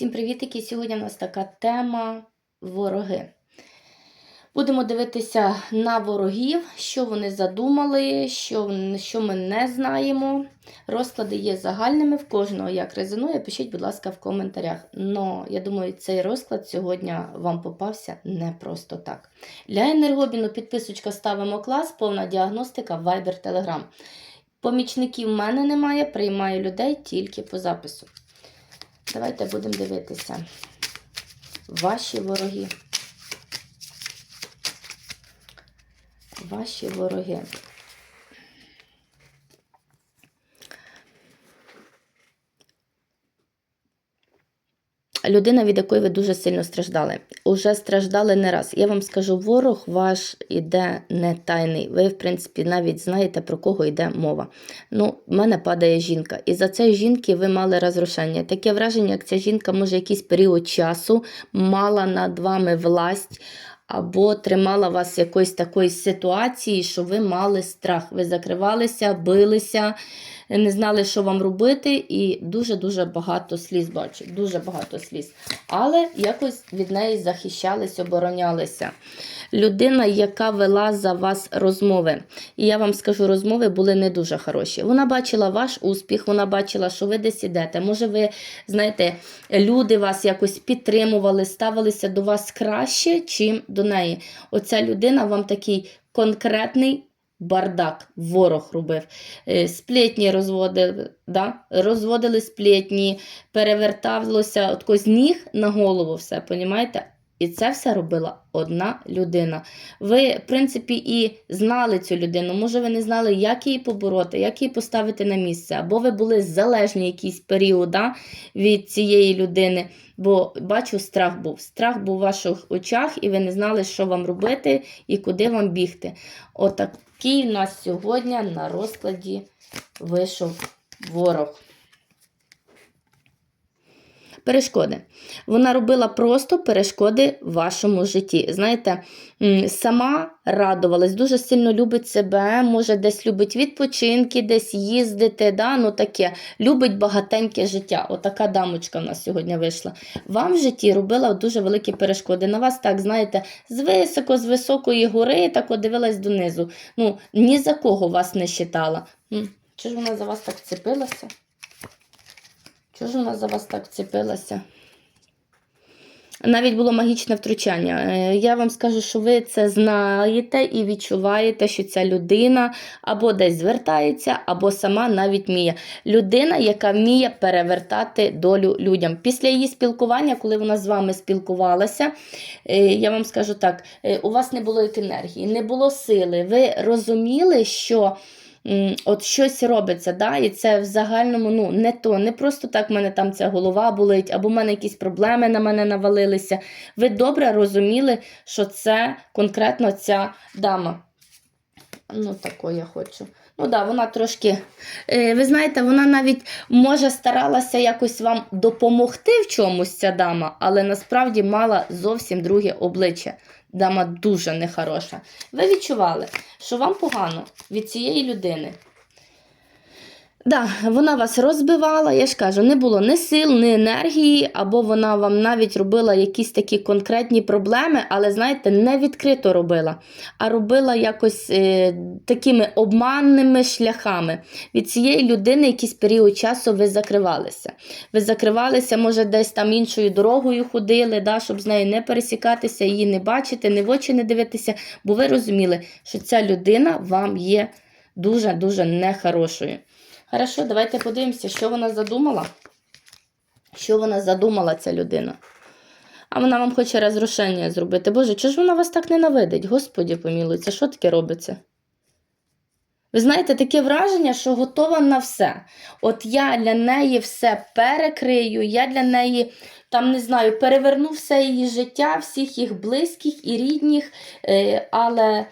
Всім привітики! Сьогодні у нас така тема вороги. Будемо дивитися на ворогів, що вони задумали, що, що ми не знаємо. Розклади є загальними в кожного, як резонує, пишіть, будь ласка, в коментарях. Но я думаю, цей розклад сьогодні вам попався не просто так. Для енергобіну підписочка ставимо клас, повна діагностика, Viber, Telegram. Помічників в мене немає, приймаю людей тільки по запису. Давайте будемо дивитися. Ваші вороги. Ваші вороги. Людина, від якої ви дуже сильно страждали. Уже страждали не раз. Я вам скажу, ворог ваш іде не тайний. Ви, в принципі, навіть знаєте, про кого йде мова. Ну, в мене падає жінка. І за цієї жінки ви мали розрушення. Таке враження, як ця жінка, може, якийсь період часу мала над вами власть. Або тримала вас якоїсь такої ситуації, що ви мали страх. Ви закривалися, билися, не знали, що вам робити, і дуже-дуже багато сліз бачу. Дуже багато сліз. Але якось від неї захищались, оборонялися. Людина, яка вела за вас розмови. І я вам скажу, розмови були не дуже хороші. Вона бачила ваш успіх, вона бачила, що ви десь ідете. Може, ви, знаєте, люди вас якось підтримували, ставилися до вас краще, чим до неї. Оця людина вам такий конкретний бардак, ворог робив. сплітні Сплетні розводили, да? розводили сплетні, переверталося з ніг на голову все, понімаєте? І це все робила одна людина. Ви, в принципі, і знали цю людину. Може, ви не знали, як її побороти, як її поставити на місце, або ви були залежні якийсь період да, від цієї людини. Бо бачу, страх був. Страх був у ваших очах, і ви не знали, що вам робити і куди вам бігти. Отакий у нас сьогодні на розкладі вийшов ворог. Перешкоди. Вона робила просто перешкоди в вашому житті. Знаєте, сама радувалась, дуже сильно любить себе, може десь любить відпочинки, десь їздити, да? ну таке. Любить багатеньке життя. Отака дамочка в нас сьогодні вийшла. Вам в житті робила дуже великі перешкоди. На вас так, знаєте, з високо, з високої гори, так дивилась донизу. Ну, ні за кого вас не считала. Чи ж вона за вас так вцепилася? Чого ж вона за вас так вцепилася? Навіть було магічне втручання. Е, Я вам скажу, що ви це знаєте і відчуваєте, що ця людина або десь звертається, або сама навіть вміє. Людина, яка вміє перевертати долю людям. Після її спілкування, коли вона з вами спілкувалася, е, я вам скажу так: е, у вас не було енергії, не було сили. Ви розуміли, що. От щось робиться, да? і це в загальному ну, не то. Не просто так в мене там ця голова болить, або в мене якісь проблеми на мене навалилися. Ви добре розуміли, що це конкретно ця дама. Ну, тако я хочу. Ну да, вона трошки. Е, ви знаєте, вона навіть може старалася якось вам допомогти в чомусь ця дама, але насправді мала зовсім друге обличчя. Дама дуже нехороша. Ви відчували, що вам погано від цієї людини. Да, вона вас розбивала, я ж кажу, не було ні сил, ні енергії, або вона вам навіть робила якісь такі конкретні проблеми, але, знаєте, не відкрито робила, а робила якось е, такими обманними шляхами. Від цієї людини якийсь період часу ви закривалися. Ви закривалися, може, десь там іншою дорогою ходили, да, щоб з нею не пересікатися, її не бачити, не в очі не дивитися, бо ви розуміли, що ця людина вам є дуже-дуже нехорошою. Хорошо, давайте подивимося, що вона задумала. Що вона задумала, ця людина. А вона вам хоче розрушення зробити. Боже, чого ж вона вас так ненавидить? Господі помілуй, що таке робиться? Ви знаєте, таке враження, що готова на все. От я для неї все перекрию, я для неї, там, не знаю, переверну все її життя, всіх їх близьких і рідних, е, але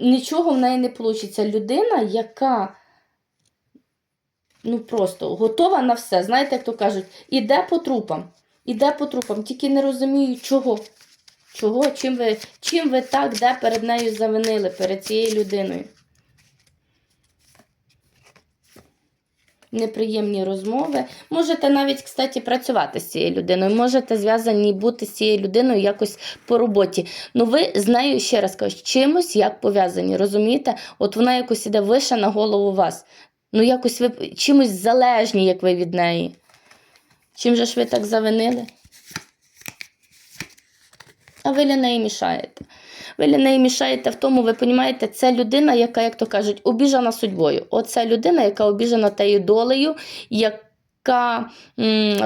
нічого в неї не вийде. Людина, яка ну просто готова на все. Знаєте, як то кажуть, іде по трупам. Іде по трупам, тільки не розумію, чого. Чого? Чим ви, чим ви так де перед нею завинили, перед цією людиною? неприємні розмови. Можете навіть, кстати, працювати з цією людиною, можете зв'язані бути з цією людиною якось по роботі. Ну, ви з нею, ще раз кажу, чимось як пов'язані, розумієте? От вона якось іде вище на голову вас. Ну, якось ви чимось залежні, як ви від неї. Чим же ж ви так завинили? А ви для неї мішаєте. Ви для неї мішаєте в тому, ви розумієте, це людина, яка, як то кажуть, обіжена судьбою. Оце людина, яка обіжена тією долею, яка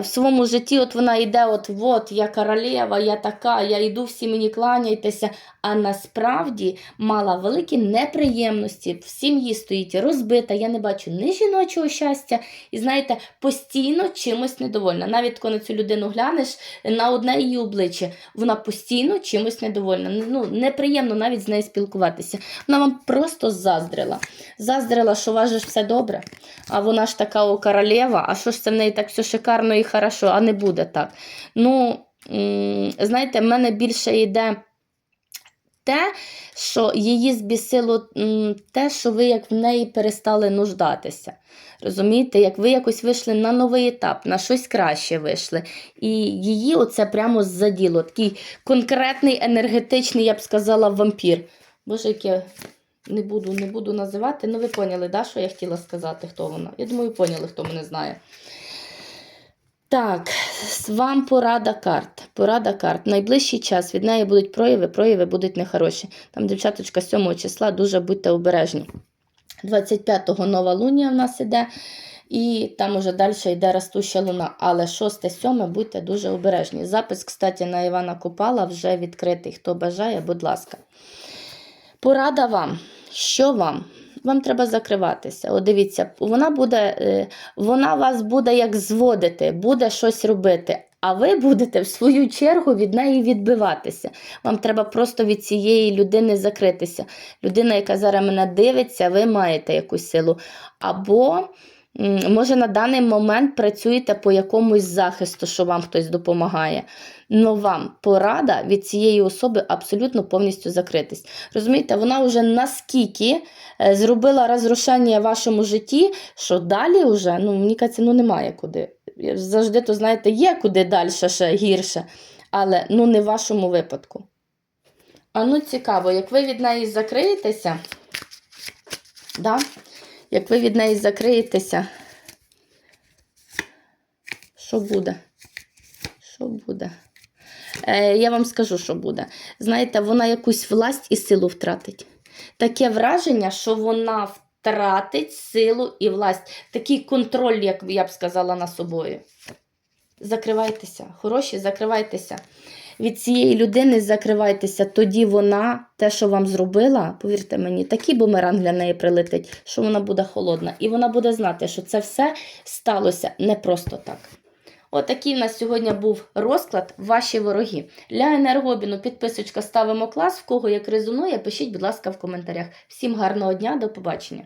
в своєму житті от вона йде, от, от я королева, я така, я йду, всі мені кланяйтеся. А насправді мала великі неприємності, в сім'ї стоїть розбита, я не бачу ні жіночого щастя, і знаєте, постійно чимось недовольна. Навіть коли на цю людину глянеш на одне її обличчя, вона постійно чимось недовольна. Ну, неприємно навіть з нею спілкуватися. Вона вам просто заздрила. Заздрила, що же все добре. А вона ж така о королева, а що ж це в неї так все шикарно і хорошо, а не буде так. Ну, знаєте, в мене більше йде те, що її збісило те, що ви як в неї перестали нуждатися. Розумієте, як ви якось вийшли на новий етап, на щось краще вийшли. І її оце прямо заділо. Такий конкретний, енергетичний, я б сказала, вампір. Боже, яке не буду, не буду називати. Ну, ви поняли, да, що я хотіла сказати, хто вона? Я думаю, поняли, хто мене знає. Так, вам порада карт. Порада карт. Найближчий час від неї будуть прояви, прояви будуть нехороші. Там, дівчаточка, 7 числа, дуже будьте обережні. 25-го нова лунія в нас іде, і там уже далі йде ростуща луна. Але 6-7 будьте дуже обережні. Запис, кстати, на Івана Купала вже відкритий. Хто бажає, будь ласка. Порада вам. Що вам? Вам треба закриватися. От дивіться, вона буде, е, вона вас буде як зводити, буде щось робити. А ви будете в свою чергу від неї відбиватися. Вам треба просто від цієї людини закритися. Людина, яка зараз мене дивиться, ви маєте якусь силу. Або, може, на даний момент працюєте по якомусь захисту, що вам хтось допомагає. Но вам порада від цієї особи абсолютно повністю закритись. Розумієте, вона вже наскільки е, зробила розрушення в вашому житті, що далі вже, ну, мені кажеться, ну немає куди. Завжди, то знаєте, є куди далі ще гірше, але ну не в вашому випадку. А ну цікаво, як ви від неї закриєтеся, да? Як ви від неї закриєтеся, що буде? Що буде? Е, я вам скажу, що буде. Знаєте, вона якусь власть і силу втратить. Таке враження, що вона втратить силу і власть. Такий контроль, як я б сказала, над собою. Закривайтеся, хороші, закривайтеся. Від цієї людини закривайтеся, тоді вона, те, що вам зробила, повірте мені, такий бумеранг для неї прилетить, що вона буде холодна. І вона буде знати, що це все сталося не просто так. Отакий в нас сьогодні був розклад ваші вороги. Для енергобіну підписочка ставимо клас. В кого як резонує, пишіть, будь ласка, в коментарях. Всім гарного дня, до побачення.